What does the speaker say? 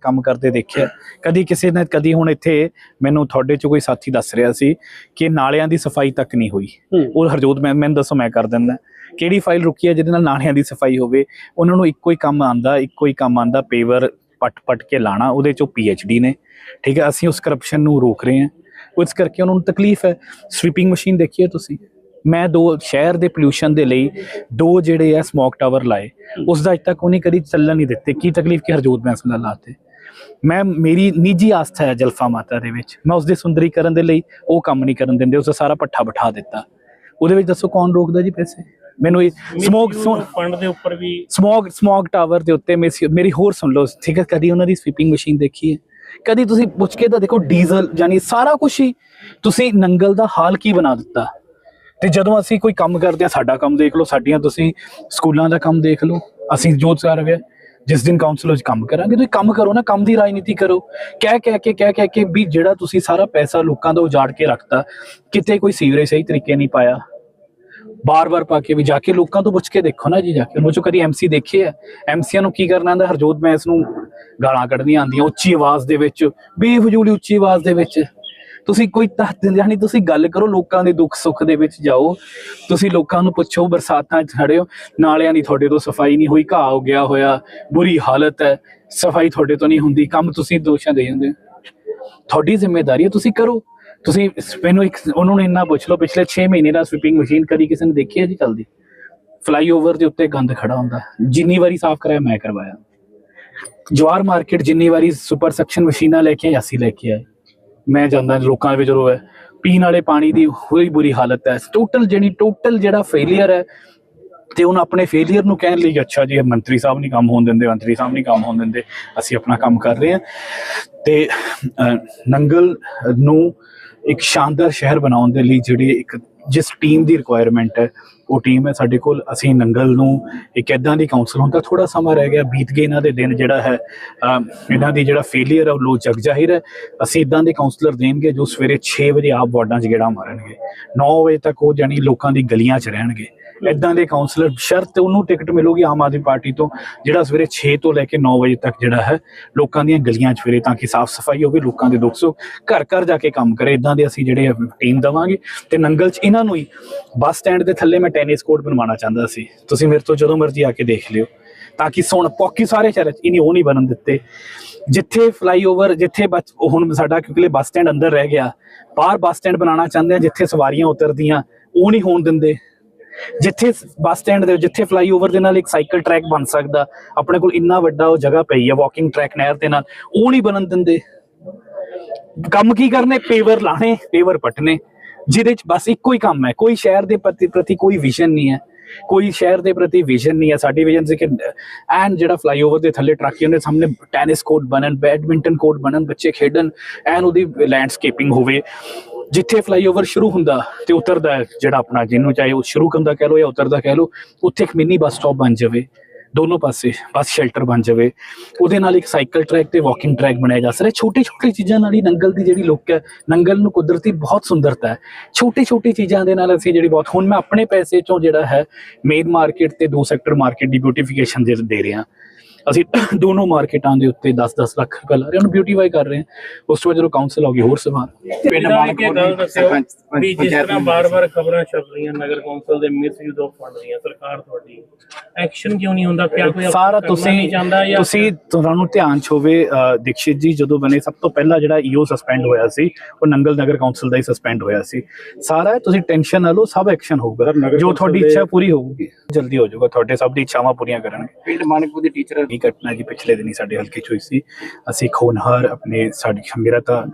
ਕੰਮ ਕਰਦੇ ਦੇਖਿਆ। ਕਦੀ ਕਿਸੇ ਨੇ ਕਦੀ ਹੁਣ ਇੱਥੇ ਮੈਨੂੰ ਤੁਹਾਡੇ ਚ ਕੋਈ ਸਾਥੀ ਦੱਸ ਰਿਹਾ ਸੀ ਕਿ ਨਾਲਿਆਂ ਦੀ ਸਫ਼ਾਈ ਤੱਕ ਨਹੀਂ ਹੋਈ। ਉਹ ਹਰਜੋਤ ਮੈਂ ਮੈਨੂੰ ਦੱਸੋ ਮੈਂ ਕਰ ਦਿੰਦਾ। ਕਿਹੜੀ ਫਾਈਲ ਰੁਕੀ ਹੈ ਜਿਹਦੇ ਨਾਲ ਨਾਲਿਆਂ ਦੀ ਸਫ਼ਾਈ ਹੋਵੇ? ਉਹਨਾਂ ਨੂੰ ਇੱਕੋ ਹੀ ਕੰਮ ਆਂਦਾ ਇੱਕੋ ਹੀ ਕੰਮ ਆਂਦਾ ਪੇਵਰ ਪੱਟ ਪੱਟ ਕੇ ਲਾਣਾ ਉਹਦੇ ਚੋਂ ਡੀ ਨੇ। ਠੀਕ ਹੈ ਅਸੀਂ ਉਸ ਕਰਪਸ਼ਨ ਨੂੰ ਰੋਕ ਰਹੇ ਹਾਂ। ਉਸ ਕਰਕੇ ਉਹਨਾਂ ਨੂੰ ਤਕਲੀਫ ਹੈ। ਸਵੀਪਿੰਗ ਮਸ਼ੀਨ ਦੇਖੀਏ ਤੁਸੀਂ? ਮੈਂ ਦੋ ਸ਼ਹਿਰ ਦੇ ਪੋਲੂਸ਼ਨ ਦੇ ਲਈ ਦੋ ਜਿਹੜੇ ਆ ਸਮੋਕ ਟਾਵਰ ਲਾਏ। ਉਸ ਦਾ ਅਜ ਤੱਕ ਉਹਨੇ ਕਦੀ ਚੱਲਣ ਨਹੀਂ ਦਿੱਤੇ। ਕੀ ਤਕਲੀਫ ਕਿ ਹਰਜੋਤ ਬੈਂਸਲਾ ਲਾਤੇ? ਮੈਂ ਮੇਰੀ ਨਿੱਜੀ ਆਸਥਾ ਹੈ ਜਲਫਾ ਮਾਤਾ ਦੇ ਵਿੱਚ। ਮੈਂ ਉਸ ਦੇ ਸੁੰਦਰੀਕਰਨ ਦੇ ਲਈ ਉਹ ਕੰਮ ਨਹੀਂ ਕਰਨ ਦਿੰਦੇ ਉਸ ਦਾ ਸਾਰਾ ਪੱਠਾ ਬਿਠਾ ਦਿੱਤਾ। ਉਹਦੇ ਵਿੱਚ ਦੱਸੋ ਕੌਣ ਰੋਕਦਾ ਜੀ ਪੈਸੇ? ਮੈਨੂੰ ਇਹ ਸਮੋਕ ਫੰਡ ਦੇ ਉੱਪਰ ਵੀ ਸਮੋਕ ਸਮੋਕ ਟਾਵਰ ਦੇ ਉੱਤੇ ਮੇਰੀ- ਹੋਰ ਸੁਣ ਲਓ। ਠੀਕ ਹੈ ਕਦੀ ਉਹਨਾਂ ਦੀ ਸਵੀਪਿੰਗ ਮਸ਼ੀਨ ਦੇਖੀ ਹੈ? ਕਦੀ ਤੁਸੀਂ ਪੁੱਛ ਕੇ ਤਾਂ ਦੇਖੋ ਡੀਜ਼ਲ ਯਾਨੀ ਸਾਰਾ ਕੁਝ ਹੀ ਤੁਸੀਂ ਨੰਗਲ ਦਾ ਹਾਲ ਕੀ ਬਣਾ ਦਿੱਤਾ? ਤੇ ਜਦੋਂ ਅਸੀਂ ਕੋਈ ਕੰਮ ਕਰਦੇ ਆ ਸਾਡਾ ਕੰਮ ਦੇਖ ਲਓ ਸਾਡੀਆਂ ਤੁਸੀਂ ਸਕੂਲਾਂ ਦਾ ਕੰਮ ਦੇਖ ਲਓ ਅਸੀਂ ਜੋ ਕਰ ਰਹੇ ਜਿਸ ਦਿਨ ਕਾਉਂਸਲ ਵਿੱਚ ਕੰਮ ਕਰਾਂਗੇ, ਤੁਸੀਂ ਕੰਮ ਕਰੋ ਨਾ, ਕੰਮ ਦੀ ਰਾਜਨੀਤੀ ਕਰੋ। ਕਹਿ ਕਹਿ ਕੇ ਕਹਿ ਕਹਿ ਕੇ ਵੀ ਜਿਹੜਾ ਤੁਸੀਂ ਸਾਰਾ ਪੈਸਾ ਲੋਕਾਂ ਦਾ ਉਜਾੜ ਕੇ ਰੱਖਤਾ, ਕਿਤੇ ਕੋਈ ਸੀਵਰੇਜ ਸਹੀ ਤਰੀਕੇ ਨਹੀਂ ਪਾਇਆ। ਬਾਰ-ਬਾਰ ਪਾ ਕੇ ਵੀ ਜਾ ਕੇ ਲੋਕਾਂ ਤੋਂ ਪੁੱਛ ਕੇ ਦੇਖੋ ਨਾ ਜੀ, ਜਾ ਕੇ। ਉਹ ਚੋਂ ਕਦੀ ਐਮਸੀ ਦੇਖੇ ਆ ਐਮਸੀਆਂ ਨੂੰ ਕੀ ਕਰਨਾ ਹੁੰਦਾ? ਹਰਜੋਤ ਬੈਂਸ ਨੂੰ ਗਾਲਾਂ ਕੱਢਣੀਆਂ ਆਉਂਦੀਆਂ ਉੱਚੀ ਆਵਾਜ਼ ਦੇ ਵਿੱਚ, ਬੇਫਜ਼ੂਲੀ ਉੱਚੀ ਆਵਾਜ਼ ਦੇ ਵਿੱਚ। ਤੁਸੀਂ ਕੋਈ ਤਹਤ ਯਾਨੀ ਤੁਸੀਂ ਗੱਲ ਕਰੋ ਲੋਕਾਂ ਦੇ ਦੁੱਖ ਸੁੱਖ ਦੇ ਵਿੱਚ ਜਾਓ। ਤੁਸੀਂ ਲੋਕਾਂ ਨੂੰ ਪੁੱਛੋ ਬਰਸਾਤਾਂ 'ਚ ਖੜੇ ਹੋ ਨਾਲਿਆਂ ਦੀ ਤੁਹਾਡੇ ਤੋਂ ਸਫ਼ਾਈ ਨਹੀਂ ਹੋਈ ਘਾਹ ਹੋ ਗਿਆ ਹੋਇਆ ਬੁਰੀ ਹਾਲਤ ਹੈ ਸਫ਼ਾਈ ਤੁਹਾਡੇ ਤੋਂ ਨਹੀਂ ਹੁੰਦੀ ਕੰਮ ਤੁਸੀਂ ਦੋਸ਼ਾਂ ਦੇ ਜਾਂਦੇ ਤੁਹਾਡੀ ਜ਼ਿੰਮੇਵਾਰੀ ਹੈ ਤੁਸੀਂ ਕਰੋ। ਤੁਸੀਂ ਮੈਨੂੰ ਇੱਕ ਉਹਨਾਂ ਨੂੰ ਇੰਨਾ ਪੁੱਛ ਲਓ ਪਿਛਲੇ 6 ਮਹੀਨੇ ਦਾ ਸਵੀਪਿੰਗ ਮਸ਼ੀਨ ਕਦੀ ਕਿਸੇ ਨੇ ਦੇਖੀ ਹੈ ਜੀ ਚੱਲਦੀ? ਫਲਾਈਓਵਰ ਦੇ ਉੱਤੇ ਗੰਦ ਖੜਾ ਹੁੰਦਾ। ਜਿੰਨੀ ਵਾਰੀ ਸਾਫ਼ ਕਰਾਇਆ ਮੈਂ ਕਰਵਾਇਆ। ਜਵਾਰ ਮਾਰਕੀਟ ਜਿੰਨੀ ਵਾਰੀ ਸੁਪਰ ਸੈਕਸ਼ਨ ਮਸ਼ੀਨਾਂ ਲੈ ਕੇ ਆਏ, ਅਸੀਂ ਲੈ ਕੇ ਆਏ। ਮੈਂ ਜਾਂਦਾ ਲੋਕਾਂ ਦੇ ਵਿੱਚ ਰੋ ਹੈ, ਪੀਣ ਵਾਲੇ ਪਾਣੀ ਦੀ ਹੋਈ ਬੁਰੀ ਹਾਲਤ ਹੈ। ਟੋਟਲ ਜਿਹੜੀ ਟੋਟਲ ਜਿਹੜਾ ਫੇਲਿਅਰ ਹੈ, ਤੇ ਉਹਨਾਂ ਆਪਣੇ ਫੇਲਿਅਰ ਨੂੰ ਕਹਿਣ ਲਈ ਅੱਛਾ ਜੀ ਮੰਤਰੀ ਸਾਹਿਬ ਨਹੀਂ ਕੰਮ ਹੋਣ ਦਿੰਦੇ, ਮੰਤਰੀ ਸਾਹਿਬ ਨਹੀਂ ਕੰਮ ਹੋਣ ਦਿੰਦੇ, ਅਸੀਂ ਆਪਣਾ ਕੰਮ ਕਰ ਰਹੇ ਹਾਂ। ਤੇ ਨੰਗਲ ਨੂੰ ਇੱਕ ਸ਼ਾਨਦਾਰ ਸ਼ਹਿਰ ਬਣਾਉਣ ਦੇ ਲਈ ਜਿਹੜੀ ਇੱਕ ਜਿਸ ਟੀਮ ਦੀ ਰਿਕੁਆਇਰਮੈਂਟ ਹੈ, ਉਹ ਟੀਮ ਹੈ ਸਾਡੇ ਕੋਲ। ਅਸੀਂ ਨੰਗਲ ਨੂੰ ਇੱਕ ਐਦਾਂ ਦੀ ਕਾਉਂਸਲ ਹੁੰਦਾ ਤਾਂ ਥੋੜਾ ਸਮਾਂ ਰਹਿ ਗਿਆ, ਬੀਤ ਗਏ ਇਹਨਾਂ ਦੇ ਦਿਨ ਜਿਹੜਾ ਹੈ ਇਹਨਾਂ ਦੀ ਜਿਹੜਾ ਫੇਲਿਅਰ ਹੈ, ਉਹ ਲੋ ਜਗ ਜ਼ਾਹਿਰ ਹੈ। ਅਸੀਂ ਇਦਾਂ ਦੇ ਕਾਉਂਸਲਰ ਦੇਣਗੇ ਜੋ ਸਵੇਰੇ 6 ਵਜੇ ਆਪ ਵਾਰਡਾਂ 'ਚ ਗੇੜਾ ਮਾਰਨਗੇ। 9 ਵਜੇ ਤੱਕ ਉਹ ਜਾਨੀ ਲੋਕਾਂ ਦੀ ਗਲੀਆਂ 'ਚ ਰਹਿਣਗੇ। ਇਦਾਂ ਦੇ ਕਾਉਂਸਲਰ ਸ਼ਰਤ ਉਹਨੂੰ ਟਿਕਟ ਮਿਲੂਗੀ ਆਮ ਆਦਮੀ ਪਾਰਟੀ ਤੋਂ, ਜਿਹੜਾ ਸਵੇਰੇ 6 ਤੋਂ ਲੈ ਕੇ 9 ਵਜੇ ਤੱਕ ਜਿਹੜਾ ਹੈ, ਲੋਕਾਂ ਦੀਆਂ ਗਲੀਆਂ 'ਚ ਫਿਰੇ ਤਾਂ ਕਿ ਸਾਫ਼ ਸਫ਼ਾਈ ਹੋਵੇ, ਲੋਕਾਂ ਦੇ ਦੁੱਖ ਸੁੱਖ, ਘਰ ਘਰ ਜਾ ਕੇ ਕੰਮ ਕਰੇ ਇਦਾਂ ਦੇ ਅਸੀਂ ਜਿਹੜੇ ਟੀਮ ਦਵਾਂਗੇ। ਤੇ ਨੰਗਲ 'ਚ ਇਹਨਾਂ ਨੂੰ ਹੀ ਬੱਸ ਸਟੈਂਡ ਦੇ ਥੱਲੇ ਮੈਂ ਟੈਨਿਸ ਕੋਰਟ ਬਣਵਾਉਣਾ ਚਾਹੁੰਦਾ ਸੀ। ਤੁਸੀਂ ਮੇਰੇ ਤੋਂ ਜਦੋਂ ਮਰਜ਼ੀ ਆ ਕੇ ਦੇਖ ਲਿਓ। ਤਾਂ ਕਿ ਸੁਣ, ਪੌਕੀ ਸਾਰੇ ਸ਼ਹਿਰ 'ਚ ਇਨੀ ਉਹ ਨਹੀਂ ਬਣਨ ਦਿੱਤੇ। ਜਿੱਥੇ ਫਲਾਈਓਵਰ ਜਿੱਥੇ ਬੱਸ- ਹੁਣ ਸਾਡਾ ਕਿਉਂਕਿ ਬੱਸ ਸਟੈਂਡ ਅੰਦਰ ਰਹਿ ਗਿਆ। ਬਾਹਰ ਬੱਸ ਸਟੈਂਡ ਬਣਾਉਣਾ ਚਾਹੁੰਦੇ ਆ, ਜਿੱਥੇ ਸਵਾਰੀਆਂ ਉਤਰਦੀਆਂ, ਉਹ ਨਹੀਂ ਹੋਣ ਦਿੰਦੇ। ਜਿੱਥੇ ਬੱਸ ਸਟੈਂਡ ਦੇ ਜਿੱਥੇ ਫਲਾਈਓਵਰ ਦੇ ਨਾਲ ਇੱਕ ਸਾਈਕਲ ਟਰੈਕ ਬਣ ਸਕਦਾ, ਆਪਣੇ ਕੋਲ ਇੰਨਾ ਵੱਡਾ ਉਹ ਜਗ੍ਹਾ ਪਈ ਹੈ ਵਾਕਿੰਗ ਟਰੈਕ ਨਹਿਰ ਦੇ ਨਾਲ, ਉਹ ਨਹੀਂ ਬਣਨ ਦਿੰਦੇ। ਕੰਮ ਕੀ ਕਰਨੇ? ਪੇਵਰ ਲਾਣੇ, ਪੇਵਰ ਪਟਨੇ ਜਿਹਦੇ ਚ ਬਸ ਇੱਕੋ ਹੀ ਕੰਮ ਹੈ। ਕੋਈ ਸ਼ਹਿਰ ਦੇ ਪ੍ਰਤੀ ਪ੍ਰਤੀ ਕੋਈ ਵਿਜ਼ਨ ਨਹੀਂ ਹੈ। ਕੋਈ ਸ਼ਹਿਰ ਦੇ ਪ੍ਰਤੀ ਵਿਜ਼ਨ ਨਹੀਂ ਹੈ। ਸਾਡੀ ਵਿਜ਼ਨ ਸੀ ਕਿ, ਐਨ ਜਿਹੜਾ ਫਲਾਈਓਵਰ ਦੇ ਥੱਲੇ ਟਰੱਕੀਆਂ ਦੇ ਸਾਹਮਣੇ ਟੈਨਿਸ ਕੋਰਟ ਬਣਨ ਬੈਡਮਿੰਟਨ ਕੋਰਟ ਬਣਨ, ਬੱਚੇ ਖੇਡਣ, ਐਨ ਉਹਦੀ ਲੈਂਡਸਕੇਪਿੰਗ ਹੋਵੇ। ਜਿੱਥੇ ਫਲਾਈਓਵਰ ਸ਼ੁਰੂ ਹੁੰਦਾ ਤੇ ਉਤਰਦਾ ਹੈ, ਜਿਹੜਾ ਆਪਣਾ ਜਿਹਨੂੰ ਚਾਹੇ ਉਹ ਸ਼ੁਰੂ ਕਰਦਾ ਕਹਿ ਲਓ ਜਾਂ ਉਤਰਦਾ ਕਹਿ ਲਓ, ਉੱਥੇ ਇੱਕ ਮਿੰਨੀ ਬੱਸ ਸਟਾਪ ਬਣ ਜਾਵੇ। ਦੋਨੋਂ ਪਾਸੇ ਬੱਸ ਸ਼ੈਲਟਰ ਬਣ ਜਾਵੇ। ਉਹਦੇ ਨਾਲ ਇੱਕ ਸਾਈਕਲ ਟਰੈਕ ਤੇ ਵਾਕਿੰਗ ਟਰੈਕ ਬਣਾਇਆ ਜਾ ਸਕਦਾ। ਛੋਟੀ ਛੋਟੀ ਚੀਜ਼ਾਂ ਨਾਲ ਹੀ ਨੰਗਲ ਦੀ ਜਿਹੜੀ ਲੁੱਕ ਹੈ, ਨੰਗਲ ਨੂੰ ਕੁਦਰਤੀ ਬਹੁਤ ਸੁੰਦਰਤਾ ਹੈ। ਛੋਟੀ ਛੋਟੀ ਚੀਜ਼ਾਂ ਦੇ ਨਾਲ ਅਸੀਂ ਜਿਹੜੀ ਬਹੁਤ ਹੁਣ ਮੈਂ ਆਪਣੇ ਪੈਸੇ ਚੋਂ ਜਿਹੜਾ ਹੈ ਮੇਨ ਮਾਰਕੀਟ ਤੇ ਦੋ ਸੈਕਟਰ ਮਾਰਕੀਟ ਦੀ ਬਿਊਟੀਫਿਕੇਸ਼ਨ ਦੇ ਦੇ ਰਹੇ। ਅਸੀਂ ਦੋਨੋਂ ਮਾਰਕੀਟਾਂ ਦੇ ਉੱਤੇ 10-10 ਲੱਖ ਰੁਪਏ ਲਾ ਰਹੇ ਹਾਂ ਬਿਊਟੀਫਾਈ ਕਰ ਰਹੇ ਹਾਂ। ਉਸ ਤੋਂ ਬਾਅਦ ਜਦੋਂ ਕਾਉਂਸਲ ਆਉਗੀ ਹੋਰ ਸਵਾਲ ਪਿੰਡ ਗੱਲ ਦੱਸਿਓ ਵੀ ਜਿਸ ਤਰ੍ਹਾਂ ਬਾਰ-ਬਾਰ ਖਬਰਾਂ ਛਪ ਰਹੀਆਂ ਨਗਰ ਕੌਂਸਲ ਦੇ ਮਿਸਯੂਜ਼ ਆਫ ਫੰਡ ਦੀਆਂ ਸਰਕਾਰ ਤੁਹਾਡੀ। ਐਕਸ਼ਨ ਕਿਉਂ ਨਹੀਂ ਹੁੰਦਾ? ਕਿਆ ਕੋਈ ਸਾਰਾ ਤੁਸੀਂ ਤੁਸੀਂ ਤੁਹਾਨੂੰ ਧਿਆਨ ਚ ਹੋਵੇ ਦੀਕਸ਼ਿਤ ਜੀ ਜਦੋਂ ਬਣੇ ਸਭ ਤੋਂ ਪਹਿਲਾਂ ਜਿਹੜਾ ਈਓ ਸਸਪੈਂਡ ਹੋਇਆ ਸੀ ਉਹ ਨੰਗਲ ਨਗਰ ਕੌਂਸਲ ਦਾ ਹੀ ਸਸਪੈਂਡ ਹੋਇਆ ਸੀ। ਸਾਰਾ ਤੁਸੀਂ ਟੈਨਸ਼ਨ ਨਾ ਲਓ ਸਭ ਐਕਸ਼ਨ ਹੋਊਗਾ। ਜੋ ਤੁਹਾਡੀ ਇੱਛਾ ਪੂਰੀ ਹੋਊਗੀ ਜਲਦੀ ਹੋ ਜਾਊਗਾ ਤੁਹਾਡੇ ਸਭ ਦੀ ਇੱਛਾਵਾਂ ਪੂਰੀਆਂ ਕਰਨਗੇ। ਪਿੰਡ ਮਾਨਕਪੁਰ ਦੇ ਟੀਚਰ ਇਹ ਘਟਨਾ ਜੀ ਪਿਛਲੇ ਦਿਨੀ ਸਾਡੇ ਹਲਕੇ ਚ ਹੋਈ ਸੀ। ਅਸੀਂ ਖੋਨਹਾਰ ਆਪਣੇ ਸਾਡੀ ਮੇਰਾ ਤਾਂ